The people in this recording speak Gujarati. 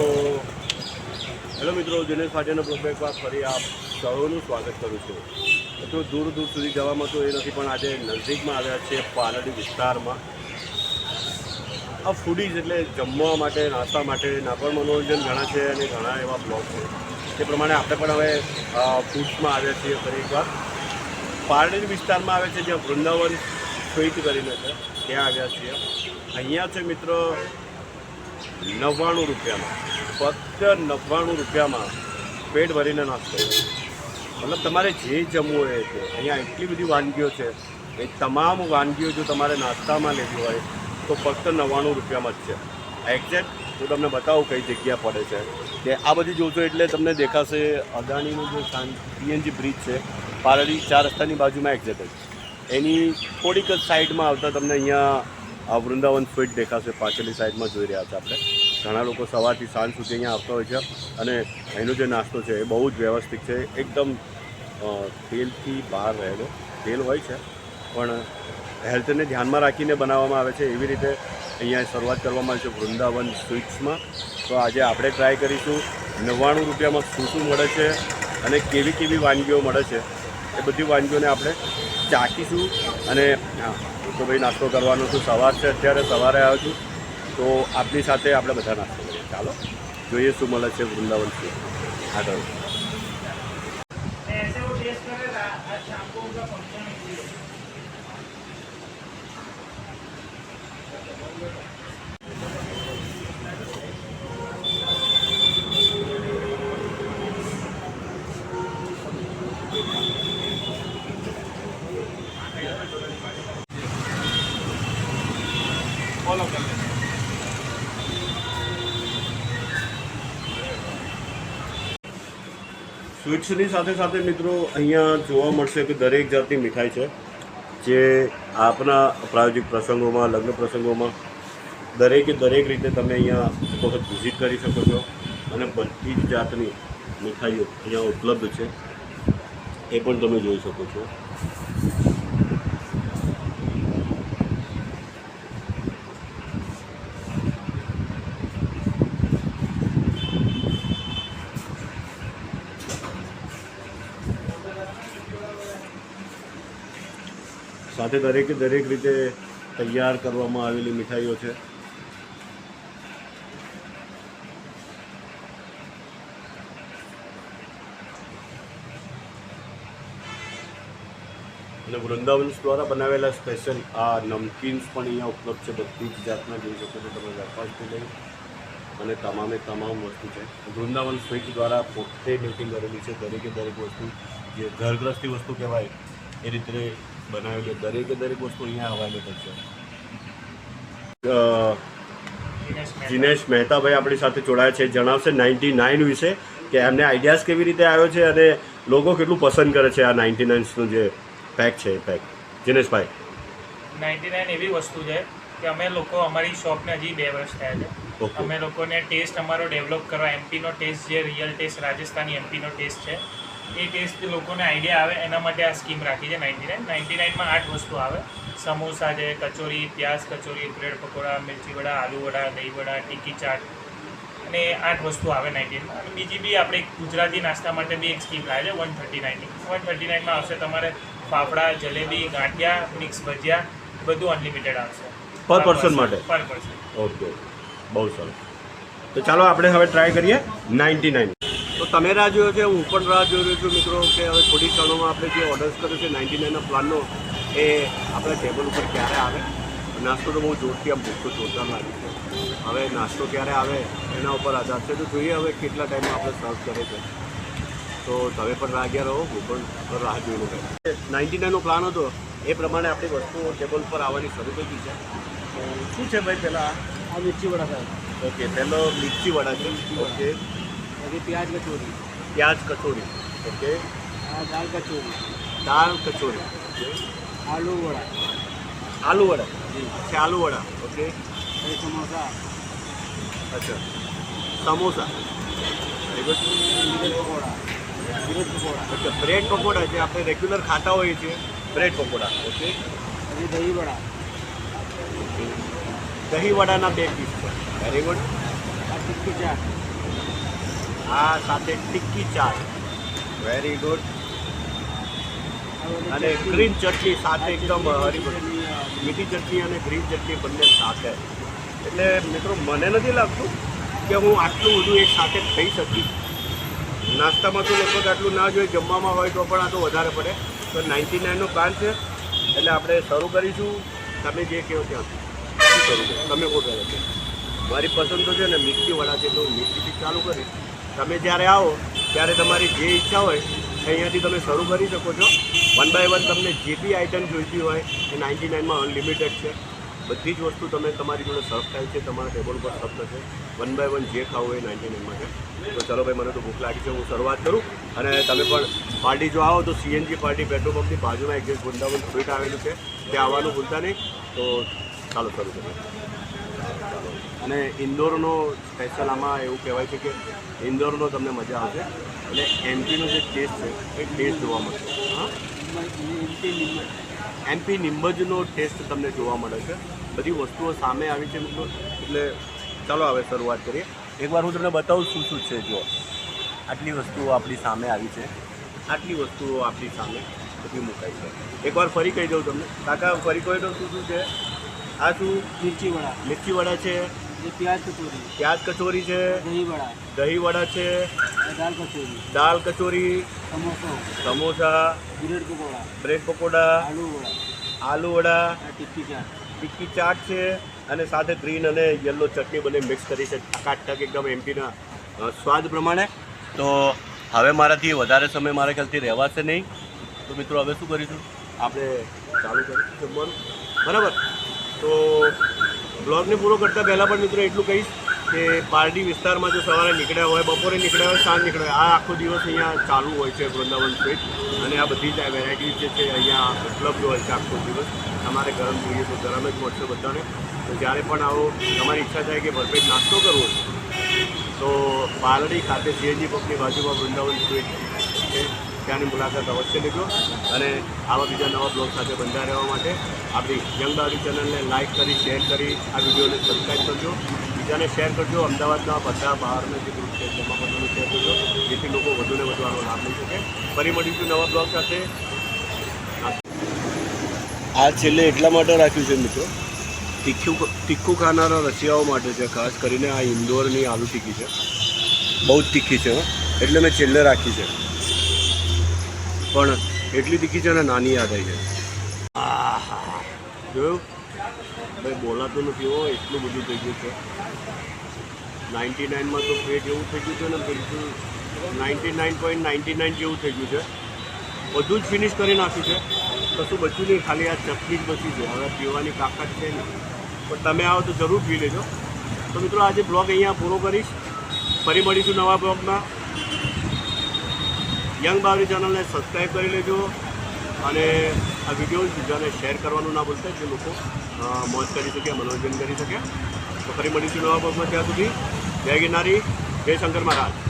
તો હેલો મિત્રો, દિનેશ પાટીલના પ્રોજેક્ટમાં ફરી આપ સૌનું સ્વાગત કરું છું. મિત્રો, દૂર દૂર સુધી જવામાં તો એ નથી, પણ આજે નજીકમાં આવ્યા છે પાલડી વિસ્તારમાં. આ ફૂડીઝ એટલે જમવા માટે, નાસ્તા માટે ના પણ મનોરંજન ઘણા છે અને ઘણા એવા બ્લોગ છે. તે પ્રમાણે આપણે પણ હવે ફૂડ્સમાં આવ્યા છીએ ફરી એકવાર પાલડી વિસ્તારમાં આવે છે જ્યાં વૃંદાવન સ્વીટ કરીને છે, ત્યાં આવ્યા છીએ. અહીંયા છે મિત્રો નવ્વાણું રૂપિયામાં. ફક્ત નવ્વાણું રૂપિયામાં પેટ ભરીને નાસ્તો. મતલબ તમારે જે જમવું હોય તે. અહીંયા એટલી બધી વાનગીઓ છે એ તમામ વાનગીઓ જો તમારે નાસ્તામાં લેવી હોય તો ફક્ત નવ્વાણું રૂપિયામાં જ છે. એક્ઝેક્ટ હું તમને બતાવું કઈ જગ્યા પડે છે. કે આ બધી જોશો એટલે તમને દેખાશે અદાણીનું જે પીએનજી બ્રિજ છે, પારડી ચાર રસ્તાની બાજુમાં એક્ઝેક્ટ એની થોડીક જ સાઈડમાં આવતા તમને અહીંયા આ વૃંદાવન સ્વીટ દેખાશે પાછળની સાઈડમાં જોઈ રહ્યા છે આપણે. ઘણા લોકો સવારથી સાંજ સુધી અહીંયા આવતા હોય છે અને એનો જે નાસ્તો છે એ બહુ જ વ્યવસ્થિત છે. એકદમ તેલથી બહાર રહેલો. તેલ હોય છે, પણ હેલ્થને ધ્યાનમાં રાખીને બનાવવામાં આવે છે. એવી રીતે અહીંયા શરૂઆત કરવામાં આવી છે વૃંદાવન સ્વીટ્સમાં. તો આજે આપણે ટ્રાય કરીશું નવ્વાણું રૂપિયામાં શું શું મળે છે અને કેવી કેવી વાનગીઓ મળે છે. એ બધી વાનગીઓને આપણે ચાખીશું અને તો ભાઈ નાસ્તો કરવાનો છું સવાર છે, અત્યારે સવારે આવ્યો છું. તો આપની સાથે આપણે બધા નાસ્તો કરીએ. ચાલો, જોઈએ શું મળે છે વૃંદાવન આગળ. સ્વીટ્સની સાથે સાથે મિત્રો અહીંયા જોવા મળશે કે દરેક જાતની મીઠાઈ છે, જે આપના પ્રાયોજિક પ્રસંગોમાં, લગ્ન પ્રસંગોમાં દરેકે દરેક રીતે તમે અહીંયા એક વખત વિઝિટ કરી શકો છો અને બધી જ જાતની મીઠાઈઓ અહીંયા ઉપલબ્ધ છે. એ પણ તમે જોઈ શકો છો. સાથે દરેકે દરેક રીતે તૈયાર કરવામાં આવેલી મીઠાઈઓ છે. અને વૃંદાવન દ્વારા બનાવેલા સ્પેશિયલ આ નમકીન્સ પણ અહીંયા ઉપલબ્ધ છે. બધી જ જાતના જોઈ શકો છો તમે વેપારથી લઈ અને તમામે તમામ વસ્તુ છે. વૃંદાવન સ્વીટ દ્વારા પોતે મેકિંગ કરેલી છે. દરેકે દરેક વસ્તુ જે ઘરગ્રસ્તી વસ્તુ કહેવાય, એ રીતે બનાવેલી દરેકે દરેક વસ્તુ અહીંયા અવેલેબલ છે. દિનેશ મહેતાભાઈ આપણી સાથે જોડાયા છે. જણાવશે નાઇન્ટી નાઇન વિશે કે એમને આઈડિયાઝ કેવી રીતે આવ્યો છે અને લોકો કેટલું પસંદ કરે છે આ નાઇન્ટી નાઇન્સનું જે પેક છે એ પેક દિનેશભાઈ નાઇન્ટી નાઇન એવી વસ્તુ છે કે અમે લોકો અમારી શોપને હજી બે વર્ષ થયા છે. અમે લોકોને ટેસ્ટ અમારો ડેવલપ કરવા એમપીનો ટેસ્ટ જે રિયલ ટેસ્ટ રાજસ્થાની એમપીનો ટેસ્ટ છે એ ટેસ્ટ લોકોને આઈડિયા આવે એના માટે આ સ્કીમ રાખી છે નાઇન્ટી નાઇન નાઇન્ટી નાઇનમાં આઠ વસ્તુ આવે. સમોસા છે કચોરી પ્યાઝ કચોરી બ્રેડ પકોડા મિર્ચી વડા આલુ વડા દહીં વડા ટીકી ચાટ અને એ આઠ વસ્તુ આવે નાઇન્ટીનમાં અને બીજી બી આપણે ગુજરાતી નાસ્તા માટે બી એક સ્કીમ લાવે છે વન થર્ટી નાઇનની વન થર્ટી નાઇનમાં આવશે તમારે ફાફડા જલેબી ગાંઠિયા મિક્સ ભજીયા બધું અનલિમિટેડ આવશે. પર પર્સન માટે? પર પર્સન ઓકે બહુ સરસ. તો ચાલો આપણે હવે ટ્રાય કરીએ નાઇન્ટી નાઇન તમે રાહ જોયો છે હું પણ રાહ જોઈ રહ્યો છું મિત્રો કે હવે થોડી ક્ષણોમાં આપણે જે ઓર્ડર્સ કર્યો છે નાઇન્ટી નાઇનના પ્લાનનો એ આપણા ટેબલ ઉપર ક્યારે આવે? નાસ્તો તો બહુ જોરથી આમ ભૂખતો જોરદાર લાગે છે. હવે નાસ્તો ક્યારે આવે એના ઉપર આધાર છે. તો જોઈએ હવે કેટલા ટાઈમમાં આપણે સર્વ કરે છે. તો તમે પણ રાગ્યા રહો હું પણ રાહ જોઈને રહે નાઇન્ટી નાઇનનો પ્લાન હતો એ પ્રમાણે આપણી વસ્તુઓ ટેબલ પર આવવાની શરૂ થઈ ગઈ છે. શું છે ભાઈ પહેલાં આ? મિર્ચી વડા ઓકે પહેલો મિર્ચી વડા છે. ઓકે પછી પ્યાજ કચોરી પ્યાજ કચોરી ઓકે આ દાળ કચોરી દાળ કચોરી આલુ વડા આલુ વડા જી આલુ વડા ઓકે પછી સમોસા અચ્છા samosa pakora bread pakora okay bread pakora જે આપણે રેગ્યુલર ખાતા હોઈએ છીએ બ્રેડ પકોડા ઓકે પછી દહીં વડા દહીં વડાના બે પીસ છે વેરી ગુડ આ ટિક્કી ચાટ આ સાથે ટિક્કી ચાટ. વેરી ગુડ અને ગ્રીન ચટણી સાથે એકદમ હરી મીઠી ચટણી અને ગ્રીન ચટણી બંને સાથે. એટલે મિત્રો, મને નથી લાગતું કે હું આટલું બધું એક સાથે ખાઈ શકીશ. નાસ્તામાં તો લગભગ આટલું ના જોઈએ જમવામાં હોય તો પણ આ તો વધારે પડે. તો નાઇન્ટી નાઇનનો પ્લાન છે. એટલે આપણે શરૂ કરીશું. તમે જે કહો ત્યાં શરૂ કરો તમે કહો પહેલાં મારી પસંદ તો છે ને મિક્સી વડા છે તો મિક્સીથી ચાલુ કરીશ. તમે જ્યારે આવો, ત્યારે તમારી જે ઈચ્છા હોય, અહીંયાથી તમે શરૂ કરી શકો છો. વન બાય વન તમને જે બી આઇટમ જોઈતી હોય, એ નાઇન્ટી નાઇનમાં અનલિમિટેડ છે. બધી જ વસ્તુ તમે તમારી જોડે સર્વ થાય છે, તમારા ટેબલ પર સર્વ થશે. વન બાય વન જે ખાવું હોય નાઇન્ટી નાઇનમાં છે. તો ચલો ભાઈ, મને તો ભૂખ લાગી છે, હું શરૂઆત કરું. અને તમે પણ પાર્ટી જો આવો, તો સીએનજી પાર્ટી પેટ્રોલ પંપની બાજુમાં એક જગ્યાએ વૃંદાવન સ્વીટ આવેલું છે, ત્યાં આવવાનું ભૂલતા નહીં. તો ચાલો શરૂ કરીએ. અને ઇન્દોરનો સ્પેશિયલ આમાં એવું કહેવાય છે કે ઇન્દોરનો તમને મજા આવશે. અને એમપીનો જે ટેસ્ટ છે એ ટેસ્ટ જોવા મળશે. હા? એમપી નિંબજનો ટેસ્ટ તમને જોવા મળે છે. બધી વસ્તુઓ સામે આવી છે મિત્રો. એટલે ચાલો હવે શરૂઆત કરીએ. એકવાર હું તમને બતાવું શું શું છે જો આટલી વસ્તુઓ આપણી સામે આવી છે. આટલી વસ્તુઓ આપણી સામે બધી મુકાઈ છે. એકવાર ફરી કહી દઉં તમને. કાકા ફરી કહી દઉં શું શું છે? આ શું? મિર્ચી વડા મિર્ચી વડા છે. પ્યાજ કચોરી પ્યાજ કચોરી છે દહીં વડા છે દાલ કચોરી દાલ કચોરી સમોસા સમોસા બ્રેડ પકોડા બ્રેડ પકોડા આલુ વડા આલુ વડા ટિક્કી ચાટ ટિક્કી ચાટ છે અને સાથે ગ્રીન અને યલો ચટણી બને મિક્સ કરી છે કાટક એકદમ એમપીના સ્વાદ પ્રમાણે. તો હવે મારાથી વધારે સમય મારા ખ્યાલથી રહેવાશે નહીં. તો મિત્રો હવે શું કરીશું? આપણે ચાલુ કરીશું જમવાનું. બરાબર? તો બ્લોગને પૂરો કરતાં પહેલાં પણ મિત્રો એટલું કહીશ કે પારડી વિસ્તારમાં જો સવારે નીકળ્યા હોય, બપોરે નીકળ્યા હોય, સાંજ નીકળ્યા હોય, આ આખો દિવસ અહીંયા ચાલુ હોય છે વૃંદાવન સ્વીટ અને આ બધી જ વેરાયટીઝ જે છે અહીંયા ઉપલબ્ધ હોય છે આખો દિવસ. તમારે ગરમ જોઈએ તો ગરમ જ મળશે બધાને. તો જ્યારે પણ આવો, તમારી ઈચ્છા થાય કે ભરપેટ નાસ્તો કરવો તો પાલડી ખાતે સીએનજી પંપની બાજુમાં વૃંદાવન સ્વીટ છે. ત્યાંની મુલાકાત અવશ્ય લેજો અને આવા બીજા નવા બ્લોગ સાથે બંધા રહેવા માટે આપણી યંગ દાવરી ચેનલને લાઇક કરી, શેર કરી, આ વિડીયોને સબસ્ક્રાઈબ કરજો. બીજાને શેર કરજો. અમદાવાદના બધા બહારના જે ગ્રુપ છે, તેમાં બધાને શેર કરજો. જેથી લોકો વધુને વધુ આનો લાભ લઈ શકે. ફરી મળીશું નવા બ્લોગ સાથે. આ છેલ્લે એટલા માટે રાખ્યું છે મિત્રો, તીખું તીખું ખાનારા રસિયાઓ માટે છે, ખાસ કરીને આ ઇન્દોરની આલુ ટીકી છે. બહુ જ તીખી છે એટલે મેં છેલ્લે રાખી છે. પણ એટલી તીખી છે ને નાની યાદ આવી છે. આહા. જોયું? ભાઈ બોલાતું નથી હો એટલું બધું થઈ ગયું છે. નાઇન્ટી નાઇનમાં તો પેટ એવું થઈ ગયું છે ને બિલકુલ ninety nine point ninety nine જેવું થઈ ગયું છે. બધું જ ફિનિશ કરી નાખ્યું છે. કશું બચ્યું નહીં ખાલી આ ચટણી જ બચી છે. હવે પીવાની તાકાત છે નહીં. પણ તમે આવો તો જરૂર પી લેજો. તો મિત્રો આજે બ્લોગ અહીંયા પૂરો કરીશ. ફરી મળીશું નવા બ્લોગમાં. યંગ બાવરી ચેનલને સબસ્ક્રાઈબ કરી લેજો અને આ વીડિયો બીજાને શેર કરવાનું ના ભૂલતા, જે લોકો મોજ કરી શકે, મનોરંજન કરી શકે. તો ફરી મળીશું નવા બ્લોગમાં, ત્યાં સુધી જય ગિરનારી, જય શંકર મહારાજ.